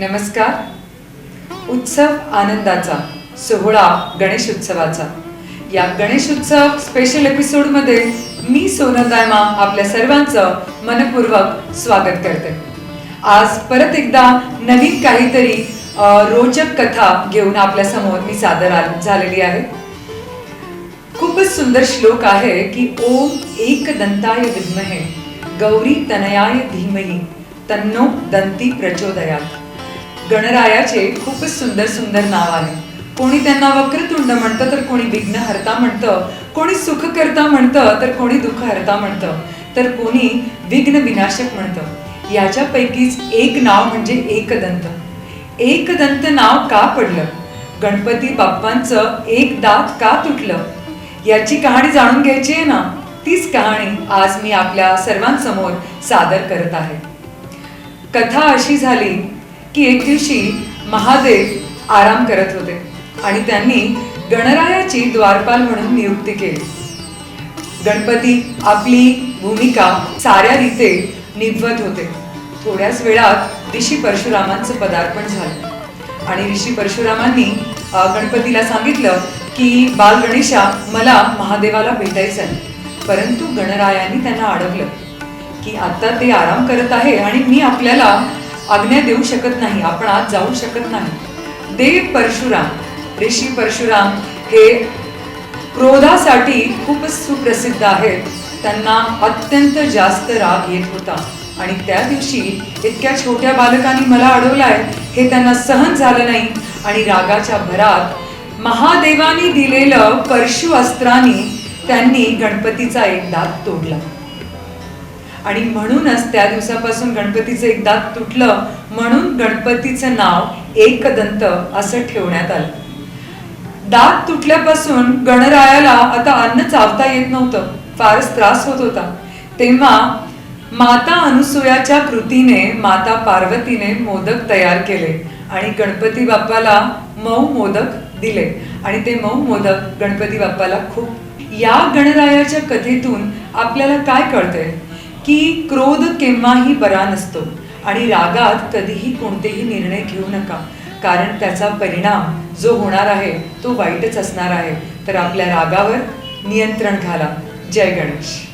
नमस्कार. उत्सव आनंदाचा सोहळा गणेश उत्सवाचा या गणेश उत्सव स्पेशल एपिसोडमध्ये मी सोनल दायमा आपल्या सर्वांचं मनपूर्वक स्वागत करते. आज परत एकदा नवीन काहीतरी रोचक कथा घेऊन आपल्यासमोर मी सादर झालेली आहे. खूपच सुंदर श्लोक आहे की ओम एक दंताय विद्महे गौरी तनयाय धीमही तन्नो दंती प्रचोदयात. गणरायाचे खूपच सुंदर सुंदर नाव आहे. कोणी त्यांना वक्रतुंड म्हणतं तर कोणी विघ्नहर्ता म्हणतं. कोणी सुखकर्ता म्हणतं तर कोणी दुःखहर्ता म्हणतं. तर कोणी विघ्न विनाशक म्हणतं. याच्यापैकीच एक नाव म्हणजे एकदंत. एकदंत नाव का पडलं? गणपती बाप्पांचं एक दात का तुटलं? याची कहाणी जाणून घ्यायची आहे ना? तीच कहाणी आज मी आपल्या सर्वांसमोर सादर करत आहे. कथा अशी झाली की एक दिवशी महादेव आराम करत होते आणि त्यांनी गणरायाची द्वारपाल म्हणून नियुक्ती केली. गणपती आपली भूमिका साऱ्या रीते निभवत होते. थोड्याच वेळात ऋषी परशुरामांचं पदार्पण झालं. आणि ऋषी परशुरामांनी गणपतीला सांगितलं की बाल गणेशा मला महादेवाला भेटायचं आहे परंतु गणरायांनी त्यांना अडवलं की आता ते आराम करत आहे आणि मी आपल्याला आज्ञा देऊ शकत नाही आपण आज जाऊ शकत नाही. देव परशुराम ऋषी परशुराम हे क्रोधासाठी खूपच सुप्रसिद्ध आहेत. त्यांना अत्यंत जास्त राग येत होता. आणि त्या दिवशी इतक्या छोट्या बालकांनी मला अडवलाय हे त्यांना सहन झालं नाही. आणि रागाच्या भरात महादेवानी दिलेलं परशु अस्त्राने त्यांनी गणपतीचा एक दात तोडला. आणि म्हणूनच त्या दिवसापासून गणपतीचं एक दात तुटलं म्हणून गणपतीचं नाव एकदंत असं ठेवण्यात आलं. दात तुटल्यापासून गणरायाला आता अन्न चावता येत नव्हतं फारच त्रास होत होता. तेव्हा माता अनुसूयाच्या कृतीने माता पार्वतीने मोदक तयार केले आणि गणपती बाप्पाला मऊ मोदक दिले. आणि ते मऊ मोदक गणपती बाप्पाला खूप या गणरायाच्या कथेतून आपल्याला काय कळतंय? की क्रोध केव्हाही बरा नसतो आणि रागात कधीही कोणतेही निर्णय घेऊ नका. कारण त्याचा परिणाम जो होणार आहे तो वाईटच असणार आहे. तर आपल्या रागावर नियंत्रण घाला. जय गणेश.